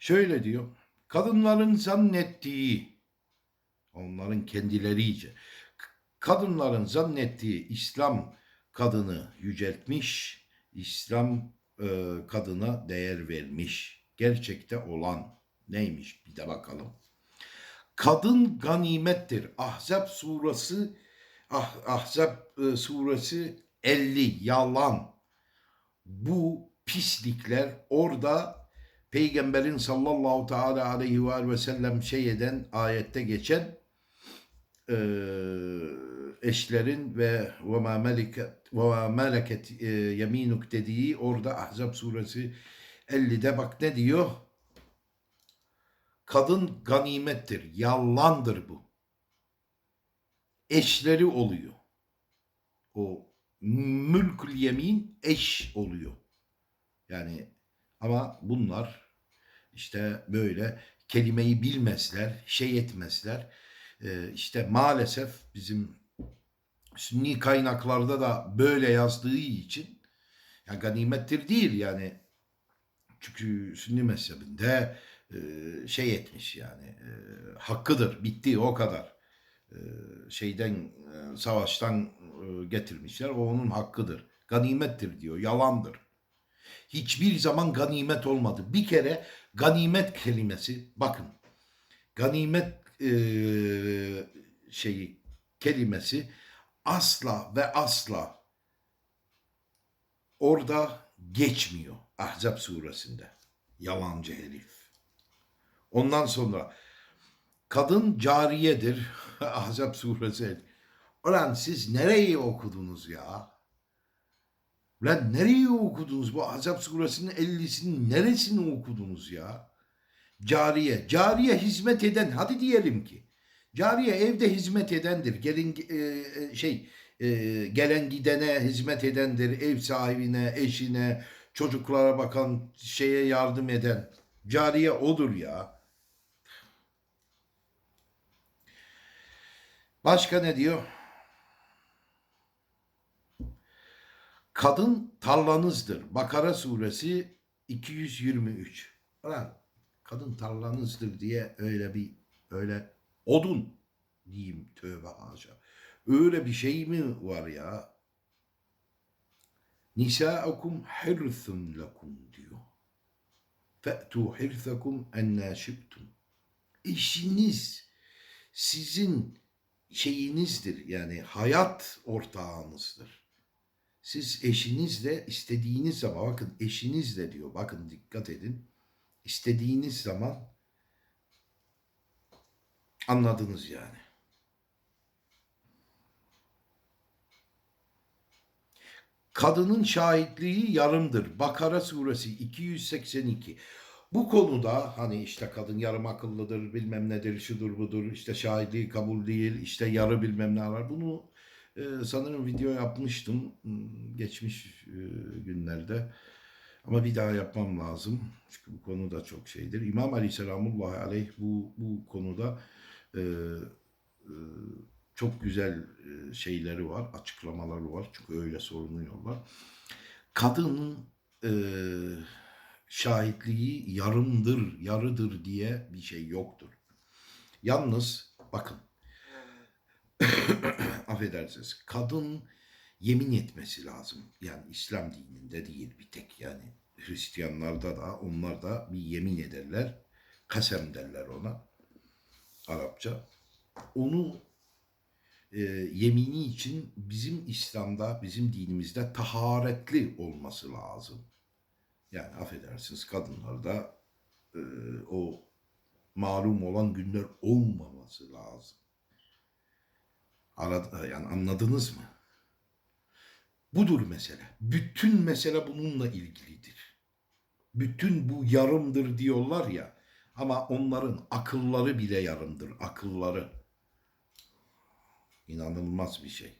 Şöyle diyor. Kadınların zannettiği onların kendilerice kadınların zannettiği İslam kadını yüceltmiş, İslam e, kadına değer vermiş. Gerçekte olan neymiş bir de bakalım. Kadın ganimettir. Ahzab suresi ah, Ahzab e, suresi 50 yalan. Bu pislikler orada Peygamberin sallallahu teala aleyhi ve, sellem şey eden ayette geçen e, eşlerin ve ve ma meliket ve ma meleket e, yeminuk dediği orada Ahzab suresi 50'de bak ne diyor? Kadın ganimettir. Yalandır bu. Eşleri oluyor. O mülkül yemin eş oluyor. Yani ama bunlar işte böyle kelimeyi bilmezler, şey etmezler. Ee, işte maalesef bizim sünni kaynaklarda da böyle yazdığı için yani ganimettir değil yani çünkü sünni mezhebinde e, şey etmiş yani e, hakkıdır bitti o kadar. E, şeyden savaştan getirmişler o onun hakkıdır. Ganimettir diyor yalandır hiçbir zaman ganimet olmadı bir kere ganimet kelimesi bakın ganimet e, şeyi kelimesi asla ve asla orada geçmiyor Ahzab suresinde. Yalancı herif. Ondan sonra kadın cariyedir. Ahzab suresi. Ulan siz nereyi okudunuz ya? Ulan nereyi okudunuz? Bu Ahzab suresinin 50'sinin neresini okudunuz ya? Cariye. Cariye hizmet eden. Hadi diyelim ki. Cariye evde hizmet edendir. Gelin e, e, şey e, gelen gidene hizmet edendir. Ev sahibine, eşine, çocuklara bakan, şeye yardım eden. Cariye odur ya. Başka ne diyor? Kadın tarlanızdır. Bakara suresi 223. Ulan kadın tarlanızdır diye öyle bir öyle odun diyeyim tövbe haşa. Öyle bir şey mi var ya? Nisa'ukum hirthun lekum diyor. Fe'tu hirthakum ennâ şibtum. Eşiniz sizin şeyinizdir yani hayat ortağınızdır. Siz eşinizle istediğiniz zaman bakın eşinizle diyor bakın dikkat edin. istediğiniz zaman anladınız yani. Kadının şahitliği yarımdır. Bakara suresi 282. Bu konuda hani işte kadın yarım akıllıdır, bilmem nedir, şudur budur, işte şahitliği kabul değil, işte yarı bilmem ne var. Bunu e, sanırım video yapmıştım hmm, geçmiş e, günlerde. Ama bir daha yapmam lazım. Çünkü bu konu da çok şeydir. İmam Ali selamullahi aleyh bu, bu konuda e, e, çok güzel e, şeyleri var, açıklamaları var. Çünkü öyle sorunuyorlar. Kadının e, şahitliği yarımdır, yarıdır diye bir şey yoktur. Yalnız bakın, affedersiniz, kadın yemin etmesi lazım. Yani İslam dininde değil bir tek yani Hristiyanlarda da onlar da bir yemin ederler. Kasem derler ona Arapça. Onu e, yemini için bizim İslam'da, bizim dinimizde taharetli olması lazım. Yani affedersiniz kadınlarda e, o malum olan günler olmaması lazım. Arada, yani anladınız mı? Budur mesele. Bütün mesele bununla ilgilidir. Bütün bu yarımdır diyorlar ya ama onların akılları bile yarımdır. Akılları. İnanılmaz bir şey.